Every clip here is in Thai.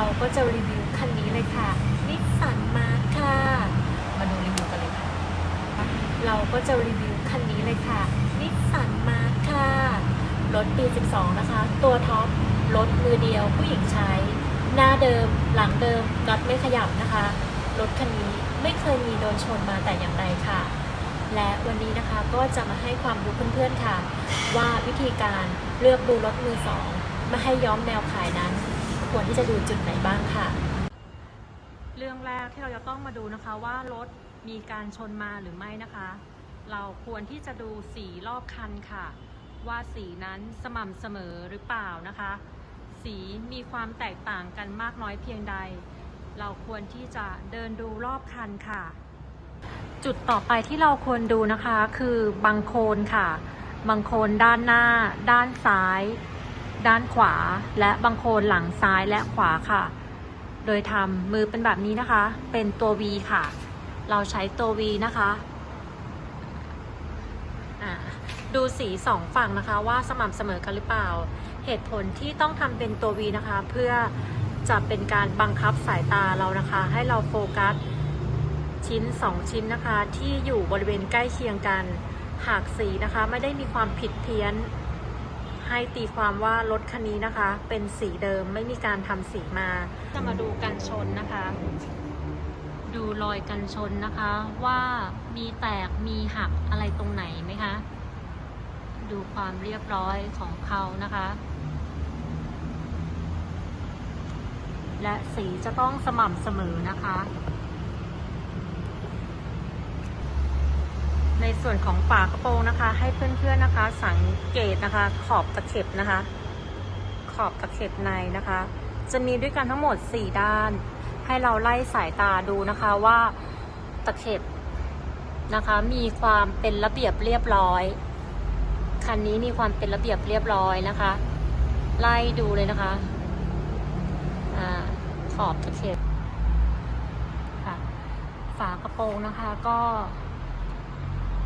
เราก็จะรีวิวคันนี้เลยค่ะนิสสันมาค่ะ มาดูรีวิวกันเลยค่ะ เราก็จะรีวิวคันนี้เลยค่ะนิสสันมาค่ะ รถปี 12 นะคะ ตัวท็อป รถมือเดียวผู้หญิงใช้ หน้าเดิมหลังเดิมน็อตไม่ขยับนะคะ รถคันนี้ไม่เคยมีโดนชนมาแต่อย่างใดค่ะ และวันนี้นะคะก็จะมาให้ความรู้เพื่อนๆค่ะ ว่าวิธีการเลือกดูรถมือสองไม่ให้ย้อมแนวขายนั้น ควรที่จะดูจุดไหนบ้างค่ะ เรื่องแรกที่เราจะต้องมาดูนะคะว่ารถมีการชนมาหรือไม่นะคะ เราควรที่จะดูสีรอบคันค่ะ ว่าสีนั้นสม่ำเสมอหรือเปล่านะคะ สีมีความแตกต่างกันมากน้อยเพียงใด เราควรที่จะเดินดูรอบคันค่ะ จุดต่อไปที่เราควรดูนะคะ คือบังโคลนค่ะ บังโคลนด้านหน้า ด้านซ้าย ด้านขวาและบังโคลนหลังซ้ายและขวาค่ะ โดยทำมือเป็นแบบนี้นะคะ เป็นตัว V ค่ะ เราใช้ตัว V นะคะดูสีสองฝั่งนะคะว่าสม่ำเสมอกันหรือเปล่า เหตุผลที่ต้องทำเป็นตัว V นะคะ เพื่อจะเป็นการบังคับสายตาเรานะคะ ให้เราโฟกัสชิ้น 2 ชิ้นนะคะ ที่อยู่บริเวณใกล้เคียงกัน หากสีนะคะไม่ได้มีความผิดเพี้ยน ให้ตีความว่ารถคันนี้นะคะ เป็นสีเดิมไม่มีการทำสีมา จะมาดูกันชนนะคะ ดูรอยกันชนนะคะ ว่ามีแตกมีหักอะไรตรงไหนไหมคะ ดูความเรียบร้อยของเขานะคะ และสีจะต้องสม่ำเสมอนะคะ ในส่วนของฝากระโปรงนะคะ ให้เพื่อนๆนะคะ สังเกตนะคะขอบตะเข็บนะคะ ขอบตะเข็บในนะคะ จะมีด้วยกันทั้งหมด 4 ด้าน ให้เราไล่สายตาดูนะคะว่าตะเข็บนะคะ มีความเป็นระเบียบเรียบร้อยคันนี้มีความเป็นระเบียบเรียบร้อยนะคะ ไล่ดูเลยนะคะอาขอบตะเข็บค่ะ ฝากระโปรงนะคะก็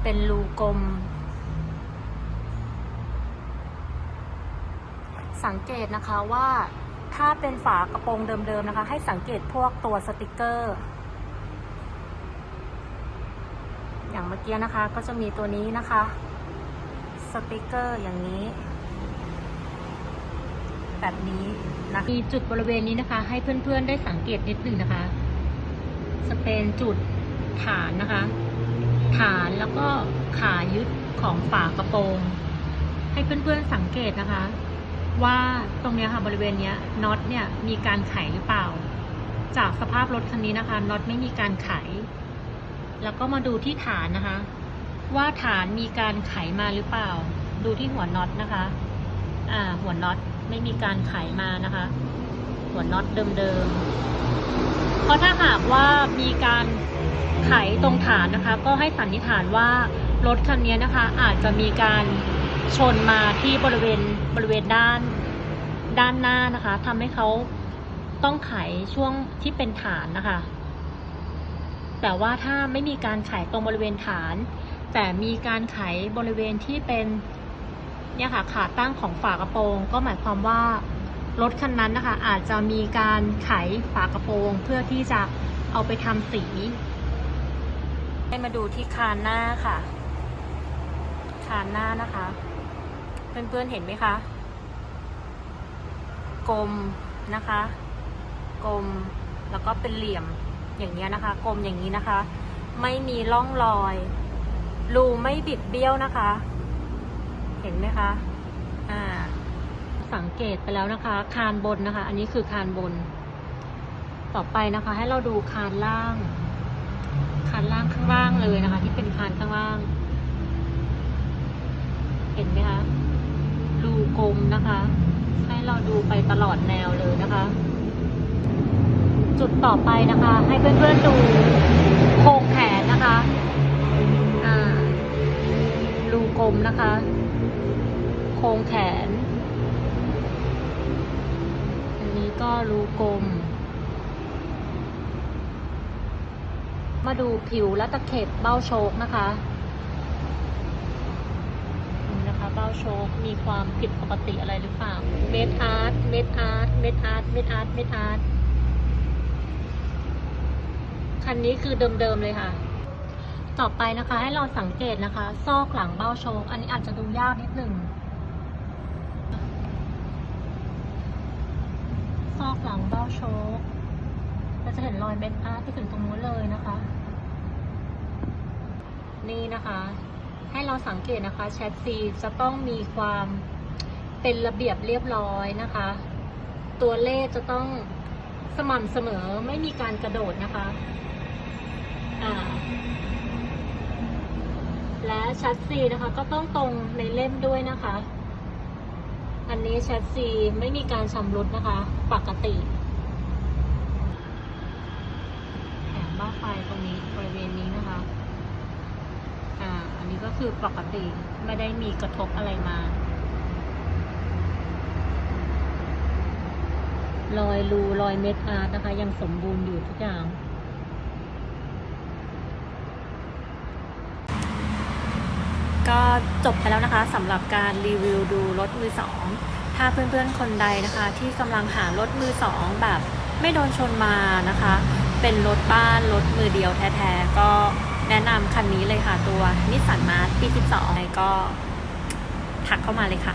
เป็นรูกลม สังเกตนะคะว่าถ้าเป็นฝากระโปรงเดิมๆนะคะ ให้สังเกตพวกตัวสติกเกอร์ อย่างเมื่อกี้นะคะก็จะมีตัวนี้นะคะ สติกเกอร์อย่างนี้ แบบนี้นะมีจุดบริเวณนี้นะคะ ให้เพื่อนๆได้สังเกตนิดหนึ่งนะคะ จะเป็นจุดฐานนะคะ ฐานแล้วก็ขายึดของฝากระโปรง ให้เพื่อนๆสังเกตนะคะ ว่าตรงเนี้ยค่ะบริเวณเนี้ยน็อตเนี่ยมีการไขหรือเปล่า จากสภาพรถคันนี้นะคะน็อตไม่มีการไข แล้วก็มาดูที่ฐานนะคะ ว่าฐานมีการไขมาหรือเปล่า ดูที่หัวน็อตนะคะอ่าหัวน็อตไม่มีการไขมานะคะ หัวน็อตเดิมๆเพราะถ้าหากว่ามีการ ไขตรงฐานนะคะ ก็ให้สันนิษฐานว่ารถคันนี้นะคะ อาจจะมีการชนมาที่บริเวณบริเวณด้านด้านหน้านะคะทำให้เขาต้องไขช่วงที่เป็นฐานนะคะ แต่ว่าถ้าไม่มีการไขตรงบริเวณฐาน แต่มีการไขบริเวณที่เป็นเนี่ยค่ะขาตั้งของฝากระโปรง ก็หมายความว่ารถคันนั้นนะคะ อาจจะมีการไขฝากระโปรงเพื่อที่จะเอาไปทำสี ให้มาดูที่คานหน้าค่ะ คานหน้านะคะ เพื่อนๆเห็นไหมคะ กลมนะคะ กลมแล้วก็เป็นเหลี่ยมอย่างเงี้ยนะคะ กลมอย่างนี้นะคะ ไม่มีร่องรอย รูไม่บิดเบี้ยวนะคะ เห็นไหมคะ อ่า สังเกตไปแล้วนะคะ คานบนนะคะ อันนี้คือคานบน ต่อไปนะคะ ให้เราดูคานล่าง คานล่างข้างล่างเลยนะคะ ที่เป็นคานข้างล่าง เห็นไหมคะรูกลมนะคะ ให้เราดูไปตลอดแนวเลยนะคะ จุดต่อไปนะคะ ให้เพื่อนๆดูโครงแขนนะคะรูกลมนะคะ โครงแขน อันนี้ก็รูกลม มาดูผิวและตะเข็บเบ้าโชคนะคะนี่นะคะเบ้าโชคมีความผิดปกติอะไรหรือเปล่า เม็ดอาร์ต เม็ดอาร์ต เม็ดอาร์ต เม็ดอาร์ต เม็ดอาร์ต คันนี้คือเดิมๆเลยค่ะ ต่อไปนะคะให้เราสังเกตนะคะ ซอกหลังเบ้าโชคอันนี้อาจจะดูยากนิดหนึ่งซอกหลังเบ้าโชคเราจะเห็นรอยเบนอาร์ตที่ถึงตรงนู้นเลยนะคะ นะคะ ให้เราสังเกตนะคะแชทซีจะต้องมีความเป็นระเบียบเรียบร้อยนะคะ ตัวเลขจะต้องสม่ำเสมอไม่มีการกระโดดนะคะอ่าและแชทซีนะคะ ก็ต้องตรงในเล่มด้วยนะคะ อันนี้แชทซีไม่มีการชำรุดนะคะ ปกติแผงบ้าไฟตรงนี้บริเวณนี้ อันนี้ก็คือปกติไม่ได้มีกระทบอะไรมารอยรูรอยเม็ดอาร์ตนะคะ ยังสมบูรณ์อยู่ทุกอย่าง ก็จบไปแล้วนะคะสำหรับการรีวิวดูรถมือสองถ้าเพื่อนๆคนใดนะคะ ที่กำลังหารถมือสองแบบไม่โดนชนมานะคะ เป็นรถบ้านรถมือเดียวแท้ๆก็ แนะนำคันนี้เลยค่ะตัวนิสสันมาร์ปี 12ก็ทักเข้ามาเลยค่ะ